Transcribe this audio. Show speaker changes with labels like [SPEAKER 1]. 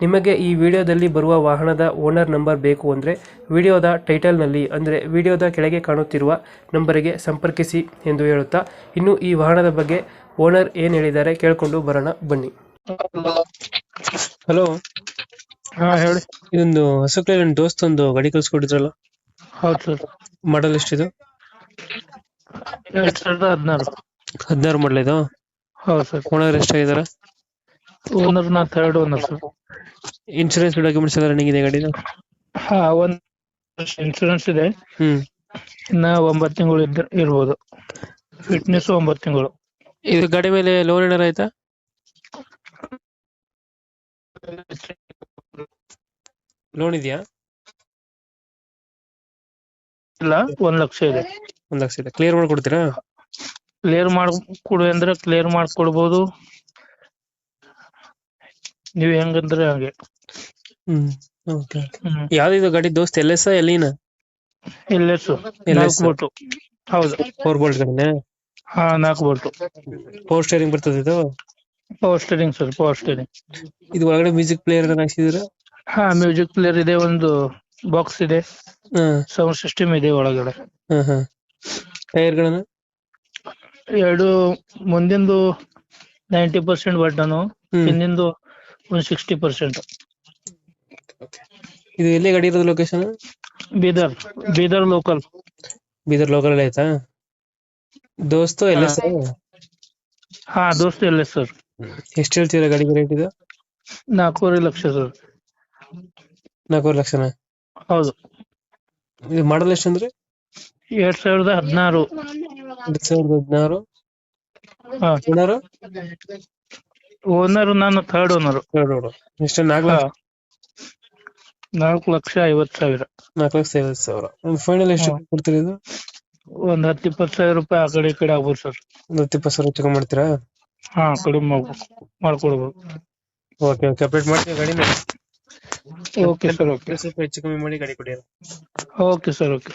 [SPEAKER 1] ನಿಮಗೆ ಈ ವಿಡಿಯೋದಲ್ಲಿ ಬರುವ ವಾಹನದ ಓನರ್ ನಂಬರ್ ಬೇಕು ಅಂದರೆ ವಿಡಿಯೋದ ಟೈಟಲ್ನಲ್ಲಿ ಅಂದರೆ ವಿಡಿಯೋದ ಕೆಳಗೆ ಕಾಣುತ್ತಿರುವ ನಂಬರಿಗೆ ಸಂಪರ್ಕಿಸಿ ಎಂದು ಹೇಳುತ್ತಾ ಇನ್ನು ಈ ವಾಹನದ ಬಗ್ಗೆ ಓನರ್ ಏನು ಹೇಳಿದ್ದಾರೆ ಕೇಳಿಕೊಂಡು ಬರೋಣ ಬನ್ನಿ. ಹಲೋ.
[SPEAKER 2] ಹಾ ಹೇಳಿ.
[SPEAKER 1] ಇದೊಂದು ನನ್ನ ದೋಸ್ತ್ ಒಂದು ಗಾಡಿ ಕಳ್ಸ್ಕೊಟ್ಟಿದ್ರಲ್ಲ?
[SPEAKER 2] ಹೌದು ಸರ್.
[SPEAKER 1] ಮಾಡಲ್ ಎಷ್ಟಿದು?
[SPEAKER 2] ಇದು ಸಾವಿರದ ಹದಿನಾರು.
[SPEAKER 1] ಹದಿನಾರು ಮಾಡಲ್ ಇದು?
[SPEAKER 2] ಹೌದು ಸರ್.
[SPEAKER 1] ಓನರ್ ಎಷ್ಟಾಗಿದ್ದಾರೆ
[SPEAKER 2] ಓನರ್ ನಾ third owner sir.
[SPEAKER 1] Insurance documents ಎಲ್ಲ ರನ್ನಿಂಗ್ ಇದೆ ಗಾಡಿದು?
[SPEAKER 2] ಹಾ ಒಂದ್ ಇನ್ಶೂರೆನ್ಸ್ ಇದೆ.
[SPEAKER 1] ಹ್ಮ್.
[SPEAKER 2] ಇನ್ನ ಒಂಬತ್ತು ತಿಂಗಳು ಇದ್ದ ಇರ್ಬೋದು. ಫಿಟ್ನೆಸ್ ಒಂಬತ್ತು ತಿಂಗಳು.
[SPEAKER 1] ಇದು ಗಾಡಿ ಮೇಲೆ ಲೋನ್ ಏನಾರ ಆಯ್ತಾ? ಲೋನ್ ಇದೆಯಾ?
[SPEAKER 2] ಇಲ್ಲ ಒಂದ್ ಲಕ್ಷ ಇದೆ.
[SPEAKER 1] ಒಂದ್ ಲಕ್ಷ ಇದೆ. ಕ್ಲಿಯರ್ ಮಾಡ್ಕೊಡ್ತೀರಾ?
[SPEAKER 2] ಕ್ಲಿಯರ್ ಮಾಡ್ಕೊಡು ಅಂದ್ರೆ ಕ್ಲಿಯರ್ ಮಾಡ್ಕೊಡ್ಬೋದು. ನೀವ್ ಹೆಂಗಂದ್ರೆ ಹಂಗೆ.
[SPEAKER 1] Hmm okay
[SPEAKER 2] hmm.
[SPEAKER 1] ಯಾವ್ದಿದು ಗಾಡಿ ದೋಸ್ತ್ ಎಲ್ ಎಸ್ ಎಲ್ಲಿನ
[SPEAKER 2] ಎಲ್ಎಸ್
[SPEAKER 1] LS.
[SPEAKER 2] ಬೋಟು ಹೌದು.
[SPEAKER 1] ಫೋರ್ ಬೋಲ್ಟ್ ಗಾಡಿನ?
[SPEAKER 2] ಹಾ ನಾಲ್ಕು ಬೋಲ್ಟು.
[SPEAKER 1] ಪವರ್ ಸ್ಟೇರಿಂಗ್ ಬರ್ತದೆ ಇದು?
[SPEAKER 2] Power steering sir power steering
[SPEAKER 1] ಇದು ಒಳಗಡೆ ಮ್ಯೂಸಿಕ್ ಪ್ಲೇಯರ್ ಹಾಕ್ಸಿದ್ರ
[SPEAKER 2] ಹಾ ಮ್ಯೂಸಿಕ್ ಪ್ಲೇಯರ್ ಇದೆ ಒಂದು ಬಾಕ್ಸ್ ಇದೆ.
[SPEAKER 1] ಹ್ಮ್
[SPEAKER 2] ಸೌಂಡ್ ಸಿಸ್ಟಮ್ ಇದೆ ಒಳಗಡೆ.
[SPEAKER 1] ಹ್ಮ್ ಹ್ಮ್ ಟೈರ್ ಗಳನ್ನ
[SPEAKER 2] ಎರಡು ಮುಂದಿಂದು ನೈಂಟಿ ಪರ್ಸೆಂಟ್ ಬಟನು
[SPEAKER 1] ಹ್ಮ್.
[SPEAKER 2] ಹಿಂದಿಂದು ಒಂದು ಸಿಕ್ಸ್ಟಿ ಪರ್ಸೆಂಟ್
[SPEAKER 1] ಇದು ಎಲ್ಲಿ ಗಾಡಿ ಇರೋದು location
[SPEAKER 2] Bidar Bidar local
[SPEAKER 1] Bidar local ಆಯ್ತಾ? ದೋಸ್ತು ಎಲ್ಲ ಸರ್
[SPEAKER 2] ಹಾ ದೋಸ್ತ್ ಎಲ್ಲ ಸರ್
[SPEAKER 1] ಎಷ್ಟು ಹೇಳ್ತೀರಾ ಗಾಡಿಗೆ ರೇಟ್ ಇದು?
[SPEAKER 2] ನಾಲ್ಕೂವರೆ ಲಕ್ಷ ಸರ್.
[SPEAKER 1] ನಾಲ್ಕೂವರೆ ಲಕ್ಷನ?
[SPEAKER 2] ಹೌದು.
[SPEAKER 1] ಇದು ಮಾಡಲ್ ಎಷ್ಟು ಅಂದ್ರೆ?
[SPEAKER 2] ಎರಡ್ ಸಾವಿರದ ಹದಿನಾರು.
[SPEAKER 1] ಎರಡ್ ಸಾವಿರದ ಹದಿನಾರು? ಓನರ್
[SPEAKER 2] ನಾನು ಥರ್ಡ್ ಓನರ್
[SPEAKER 1] ಎಷ್ಟು ನಾಲ್ಕು ಲಕ್ಷ
[SPEAKER 2] ನಾಲ್ಕು ಲಕ್ಷ ಐವತ್ತು ಸಾವಿರ.
[SPEAKER 1] ನಾಲ್ಕು ಲಕ್ಷ ಐವತ್ತು ಸಾವಿರ. ಫೈನಲ್ ಎಷ್ಟು. ಕೊಡ್ತೀರಿ ಇದು
[SPEAKER 2] ಒಂದ್ ಹತ್ತು ಇಪ್ಪತ್ತು ಸಾವಿರ ರೂಪಾಯಿ ಆ ಕಡೆ ಈ ಕಡೆ ಆಗ್ಬೋದು ಸರ್.
[SPEAKER 1] ಒಂದು ಹತ್ತು ಇಪ್ಪತ್ತು ಸಾವಿರ ಚೆಕ್ ಮಾಡ್ತೀರಾ?
[SPEAKER 2] ಹಾ ಕಡಿಮೆ ಮಾಡ್ಬೇಕು ಮಾಡ್ಕೊಡ್ಬೇಕು
[SPEAKER 1] ಓಕೆ ಓಕೆ ಅಪ್ಡೇಟ್ ಮಾಡ್ತೀವಿ ಗಾಡಿನ
[SPEAKER 2] ಓಕೆ ಸರ್ ಓಕೆ
[SPEAKER 1] ಸ್ವಲ್ಪ ಹೆಚ್ಚು ಕಮ್ಮಿ ಮಾಡಿ ಗಾಡಿ ಕೊಡಿ
[SPEAKER 2] ಓಕೆ ಸರ್ ಓಕೆ